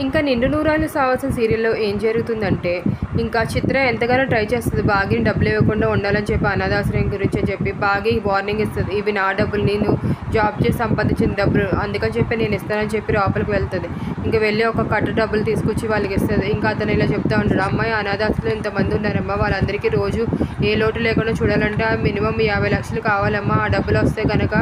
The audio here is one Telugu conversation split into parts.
ఇంకా నిండు నూరాలు సావాసం సీరియల్లో ఏం జరుగుతుందంటే ఇంకా చిత్ర ఎంతగానో ట్రై చేస్తుంది. బాగిని డబ్బులు ఇవ్వకుండా ఉండాలని చెప్పి అనాథాశ్రయం గురించి అని చెప్పి బాగి వార్నింగ్ ఇస్తుంది. ఇవి నా డబ్బులు నేను జాబ్ చేసి సంపాదించిన డబ్బులు. అందుకని చెప్పి నేను ఇస్తానని చెప్పి లోపలికి వెళ్తుంది. ఇంకా వెళ్ళి ఒక కట్ట డబ్బులు తీసుకొచ్చి వాళ్ళకి ఇస్తుంది. ఇంకా అతను ఇలా చెప్తా ఉంటాడు అమ్మాయి అనాథాశ్రయంలో ఇంతమంది ఉన్నారమ్మా. వాళ్ళందరికీ రోజు ఏ లోటు లేకుండా చూడాలంటే మినిమం యాభై లక్షలు కావాలమ్మా. ఆ డబ్బులు వస్తే కనుక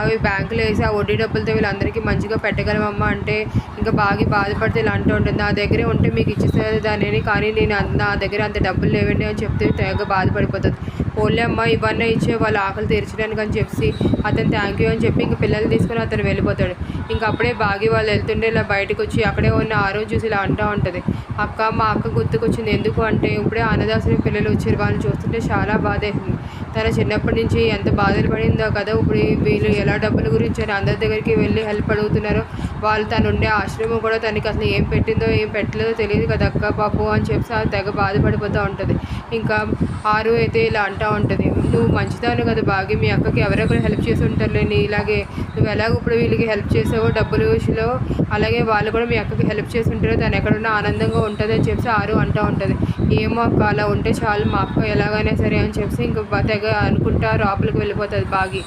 అవి బ్యాంకులో వేసి ఆ వడ్డీ డబ్బులతో వీళ్ళందరికీ మంచిగా పెట్టగలమమ్మా అంటే ఇంకా బాగా బాధపడితే ఇలా అంటూ ఉంటుంది. నా దగ్గరే ఉంటే మీకు ఇచ్చేసేది దానిని. కానీ నేను నా దగ్గర అంత డబ్బులు లేవండి అని చెప్తే తెగ బాధపడిపోతుంది. ఓన్లీ అమ్మ ఇవన్నీ ఇచ్చే వాళ్ళ ఆకలి తీర్చడానికి అని చెప్పి అతను థ్యాంక్ యూ అని చెప్పి ఇంక పిల్లలు తీసుకొని అతను వెళ్ళిపోతాడు. ఇంక అప్పుడే బాగి వాళ్ళు వెళ్తుంటే ఇలా బయటకు వచ్చి అక్కడే ఉన్న ఆరో చూసి ఇలా అంటూ ఉంటుంది. అక్క మా అక్క గుర్తుకొచ్చింది. ఎందుకు అంటే ఇప్పుడే అన్నదాశ్రమం పిల్లలు వచ్చారు. వాళ్ళని చూస్తుంటే చాలా బాధ అవుతుంది తన చిన్నప్పటి నుంచి ఎంత బాధలు పడిందో కదా ఇప్పుడు వీళ్ళు ఎలా డబ్బుల గురించి అని అందరి దగ్గరికి వెళ్ళి హెల్ప్ అడుగుతున్నారో వాళ్ళు తను ఉండే ఆశ్రమం కూడా తనకి అసలు ఏం పెట్టిందో ఏం పెట్టలేదో తెలియదు కదా అక్క పాపు అని చెప్పి తెగ బాధపడిపోతూ ఉంటుంది. ఇంకా ఆరు అయితే ఇలా అంటూ ఉంటుంది నువ్వు మంచిదాను కదా బాగా మీ అక్కకి ఎవరెవరు హెల్ప్ చేసి ఉంటారులేని ఇలాగే నువ్వు ఎలాగ ఇప్పుడు వీళ్ళకి హెల్ప్ చేసావో డబ్బుల విషయంలో అలాగే వాళ్ళు కూడా మీ అక్కకి హెల్ప్ చేసి ఉంటారో తను ఎక్కడున్నా ఆనందంగా ఉంటుంది అని చెప్పి ఆరు అంటూ ఉంటుంది. ఏమో అక్క అలా ఉంటే చాలు మా అక్క ఎలాగైనా సరే అని చెప్పి ఇంకా తెగ అనగా అనుకుంటా లోపలికి వెళ్ళిపోతుంది బాగి.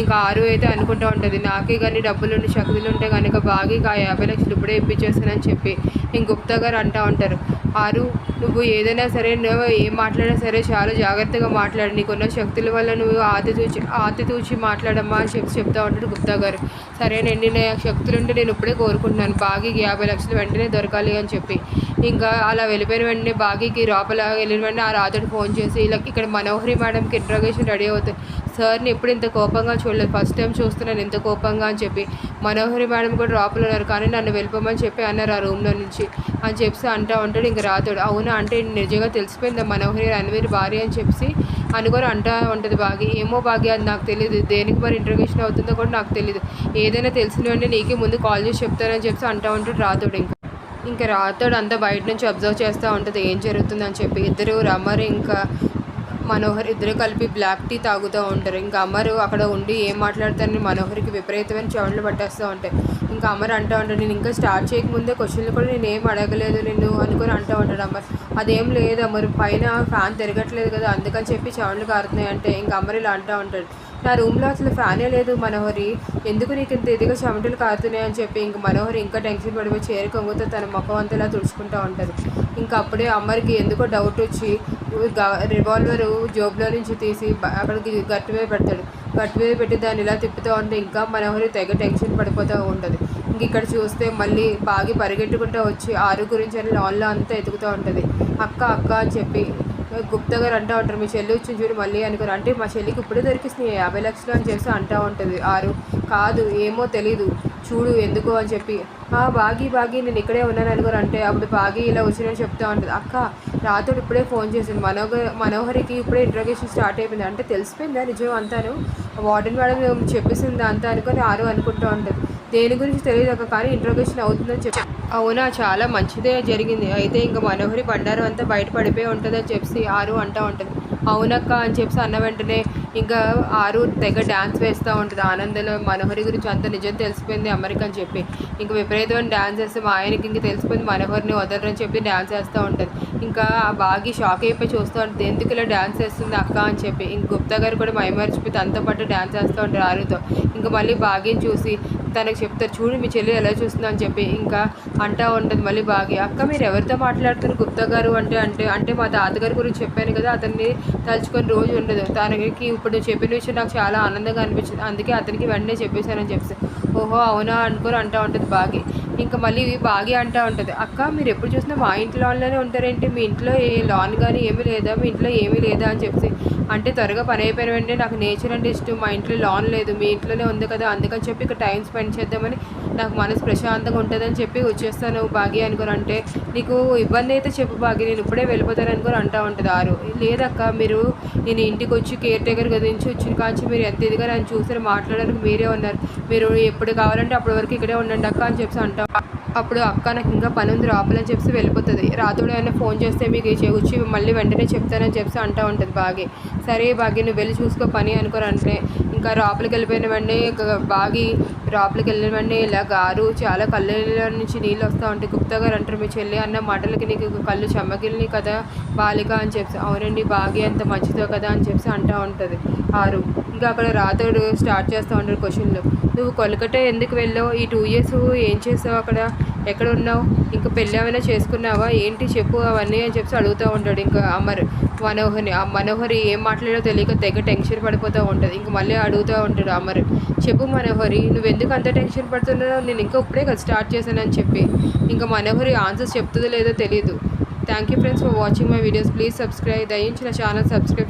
ఇంకా ఆరు అయితే అనుకుంటూ ఉంటుంది. నాకే కానీ డబ్బులు శక్తులు ఉంటే కనుక బాగి ఆ యాభై లక్షలు ఇప్పుడే ఇప్పించేస్తానని చెప్పి ఇంక గుప్తా గారు అంటూ ఉంటారు. ఆరు. నువ్వు ఏదైనా సరే నువ్వు ఏం మాట్లాడినా సరే చాలా జాగ్రత్తగా మాట్లాడు. నీకున్న శక్తుల వల్ల నువ్వు ఆతి తూచి ఆతి తూచి మాట్లాడమ్మా అని చెప్పి చెప్తా ఉంటాడు గుప్తా గారు. సరేనండి నా శక్తులుంటే నేను ఇప్పుడే కోరుకుంటున్నాను. బాగీకి యాభై లక్షలు వెంటనే దొరకాలి అని చెప్పి. ఇంకా అలా వెళ్ళిపోయిన వెంటనే బాగీకి లోపల వెళ్ళిన వెంటనే ఆ రాత్రి ఫోన్ చేసి ఇలా ఇక్కడ మనోహరి మేడంకి ఇంట్రోగేషన్ రెడీ అవుతుంది సార్ని ఎప్పుడు ఇంత కోపంగా చూడలేదు. ఫస్ట్ టైం చూస్తున్నాను ఇంత కోపంగా అని చెప్పి మనోహరి మేడం కూడా లోపల ఉన్నారు. కానీ నన్ను వెళ్ళిపోమని చెప్పి అన్నారు ఆ రూమ్లో నుంచి. అని చెప్పి అంటా ఉంటాడు ఇంకా రాతాడు. అవునా అంటే నిజంగా తెలిసిపోయింది మనోహరి రణవీర్ భార్య అని చెప్పి అనుకొని అంటా ఉంటుంది బాగి. ఏమో భాగ్య అది నాకు తెలియదు దేనికి మరి ఇంటర్వ్యూషన్ అవుతుందో కూడా నాకు తెలియదు ఏదైనా తెలిసిన నీకే ముందు కాల్ చేసి చెప్తానని చెప్పి అంటా ఉంటాడు రాతాడు ఇంకా. ఇంకా రాతాడు అంతా బయట నుంచి అబ్జర్వ్ చేస్తూ ఉంటుంది ఏం జరుగుతుందని చెప్పి. ఇద్దరు రమ్మరు ఇంకా మనోహర్ ఇద్దరు కలిపి బ్లాక్ టీ తాగుతూ ఉంటారు. ఇంకా అమరు అక్కడ ఉండి ఏం మాట్లాడతారని మనోహర్కి విపరీతమైన చెవులు పట్టేస్తూ ఉంటాయి. ఇంకా అమర్ అంటూ ఉంటాడు నేను ఇంకా స్టార్ట్ చేయకముందే క్వశ్చన్లు కూడా నేను ఏం అడగలేదు నిన్ను అనుకుని అంటూ ఉంటాడు అమర్. అదేం లేదు అమ్మరు పైన ఫ్యాన్ తిరగట్లేదు కదా అందుకని చెప్పి చెవులు కారుతున్నాయి అంటే ఇంకా అమర్ ఇలా అంటూ ఉంటాడు. నా రూమ్లో అసలు ఫ్యానే లేదు మనోహరి. ఎందుకు నీకు ఇంత ఇదిగా చెమటలు కారుతున్నాయి అని చెప్పి ఇంక మనోహరి ఇంకా టెన్షన్ పడిపోయి చేరు కొంగుతో తన ముఖం అంతలా ఇలా తుడుచుకుంటూ ఉంటుంది. ఇంకా అప్పుడే అమ్మరికి ఎందుకో డౌట్ వచ్చి రివాల్వరు జోబులో నుంచి తీసి అక్కడికి గట్టు మీద పెడతాడు. గట్టు మీద పెట్టి దాన్ని ఇలా తిప్పుతూ ఉంటే ఇంకా మనోహరి తెగ టెన్షన్ పడిపోతూ ఉంటుంది. ఇంక ఇక్కడ చూస్తే మళ్ళీ బాగా పరిగెట్టుకుంటూ వచ్చి ఆరు గురించి అని లాన్లో అంతా ఎతుకుతూ ఉంటుంది. అక్క అక్క అని చెప్పి గుప్తా గారు అంటూ ఉంటారు మీ చెల్లి వచ్చి చూడు మళ్ళీ అనుకోరు అంటే మా చెల్లికి ఇప్పుడే దొరికిస్తున్నాయి యాభై లక్షలు అని చెప్పి అంటూ ఉంటుంది. ఆరు కాదు ఏమో తెలీదు. చూడు ఎందుకు అని చెప్పి. ఆ బాగి బాగి నేను ఇక్కడే ఉన్నాను అనుకోరు అంటే అప్పుడు బాగి ఇలా వచ్చినని చెప్తా ఉంటుంది. అక్క రాత్రుడు ఇప్పుడే ఫోన్ చేసింది. మనోహర్ మనోహరికి ఇప్పుడే ఇంట్రోగేషన్ స్టార్ట్ అయిపోయింది. అంటే తెలిసిపోయిందా నిజం అంతాను? వార్డెన్ మేడం చెప్పేసింది అంతా అనుకొని ఆరు అనుకుంటూ ఉంటుంది. దేని గురించి తెలియదు అక్క కానీ ఇంట్రోగేషన్ అవుతుందని చెప్పి. అవునా చాలా మంచిదే జరిగింది. అయితే ఇంకా మనోహరి బండారం అంతా బయట పడిపోయి ఉంటుందని చెప్పి ఆరు అంటూ ఉంటుంది. అవునక్క అని చెప్పి అన్న వెంటనే ఇంకా ఆరు తెగ డ్యాన్స్ వేస్తూ ఉంటుంది. ఆనందలో మనోహరి గురించి అంత నిజం తెలిసిపోయింది అమెరికా అని చెప్పి. ఇంకా విపరీతమైన డ్యాన్స్ వేస్తే మా ఆయనకి ఇంకా తెలిసిపోయింది మనోహరిని వదలరని చెప్పి డ్యాన్స్ వేస్తూ ఉంటుంది. ఇంకా ఆ బాగి షాక్ అయిపోయి చూస్తూ ఉంటుంది. ఎందుకు ఇలా డ్యాన్స్ వేస్తుంది అక్క? అని చెప్పి. ఇంక గుప్తా గారు కూడా మైమర్చిపోయి తనతో పాటు డ్యాన్స్ వేస్తూ ఉంటారు ఆరుతో. ఇంకా మళ్ళీ బాగిని చూసి తనకు చెప్తారు చూడు మీ చెల్లి ఎలా చూస్తుందో అని చెప్పి. ఇంకా అంటా ఉంటుంది మళ్ళీ బాగి. అక్క మీరు ఎవరితో మాట్లాడుతారు గుప్తా గారు అంటే అంటే అంటే మా తాతగారి గురించి చెప్పాను కదా అతన్ని తలుచుకొని రోజు ఉండదు. తనకి ఇప్పుడు చెప్పిన విషయం నాకు చాలా ఆనందంగా అనిపించింది. అందుకే అతనికి వెంటనే చెప్పేశానని చెప్పి ఓహో అవునా అనుకుని అంటూ ఉంటుంది బాగి. ఇంకా మళ్ళీ బాగి అంటూ ఉంటుంది. అక్క మీరు ఎప్పుడు చూసినా మా ఇంటి లాన్లోనే ఉంటారేంటి? మీ ఇంట్లో ఏ లాన్ కానీ ఏమీ లేదా? మీ ఇంట్లో ఏమీ లేదా అని చెప్పి అంటే త్వరగా పని అయిపోయిన వెంటనే నాకు నేచర్ అంటే ఇష్టం. మా ఇంట్లో లాన్ లేదు. మీ ఇంట్లోనే ఉంది కదా. అందుకని చెప్పి ఇక్కడ టైం స్పెండ్ చేద్దామని నాకు మనసు ప్రశాంతంగా ఉంటుందని చెప్పి వచ్చేస్తాను బాగి అనుకుని అంటే నీకు ఇబ్బంది అయితే చెప్పు బాగి నేను ఇప్పుడే వెళ్ళిపోతాను అనుకుని అంటా ఉంటుంది ఆరు. లేదక్క మీరు నేను ఇంటికి వచ్చి కేర్ టేకర్ గురించి వచ్చిన కాంచి మీరు ఎంత ఇదిగా నన్ను చూసారు మాట్లాడడానికి మీరే ఉన్నారు. మీరు ఎప్పుడు కావాలంటే అప్పటి వరకు ఇక్కడే ఉండండి అక్క అని చెప్పి అంటాం. అప్పుడు అక్క నాకు ఇంకా పని ఉంది రాపలని చెప్పి వెళ్ళిపోతుంది. రాత్రుడు ఏమైనా ఫోన్ చేస్తే మీకు చే- వచ్చి మళ్ళీ వెంటనే చెప్తానని చెప్పి అంటూ ఉంటుంది బాగి. సరే బాగి నువ్వు వెళ్ళి చూసుకో పని అనుకోరంటే ఇంకా రాపలికి వెళ్ళిపోయిన వెంటనే బాగి లోపలికి వెళ్ళిన ఇలా గారు చాలా కళ్ళ నుంచి నీళ్ళు వస్తూ ఉంటాయి గుప్తా గారు అంటారు మీ చెల్లి అన్న మాటలకి నీకు కళ్ళు చెమ్మగిలిని కదా బాలిక అని చెప్పి. అవునండి బాగా అంత మంచిదో కదా అని చెప్పి అంటూ ఉంటుంది ఆరు. ఇంకా అక్కడ రాతోడు స్టార్ట్ చేస్తూ ఉంటాడు క్వశ్చన్లు. నువ్వు కొలకట ఎందుకు వెళ్ళావు? ఈ టూ ఇయర్స్ ఏం చేసావు అక్కడ? ఎక్కడ ఉన్నావు? ఇంకా పెళ్ళి ఏమైనా చేసుకున్నావా? ఏంటి చెప్పు అవన్నీ అని చెప్పి అడుగుతూ ఉంటాడు ఇంకా అమర్. మనోహరి ఆ మనోహరి ఏం మాట్లాడో తెలియక తెగ టెన్షన్ పడిపోతూ ఉంటుంది. ఇంక మళ్ళీ అడుగుతూ ఉంటాడు అమర్ చెప్పు మనోహరి నువ్వు ఎందుకు అంత టెన్షన్ పడుతున్నావు నేను ఇంకా ఇప్పుడే కదా స్టార్ట్ చేశానని చెప్పి. ఇంకా మనోహరి ఆన్సర్స్ చెప్తుందో లేదో తెలియదు thank you friends for watching my videos please subscribe దయించిన channel subscribe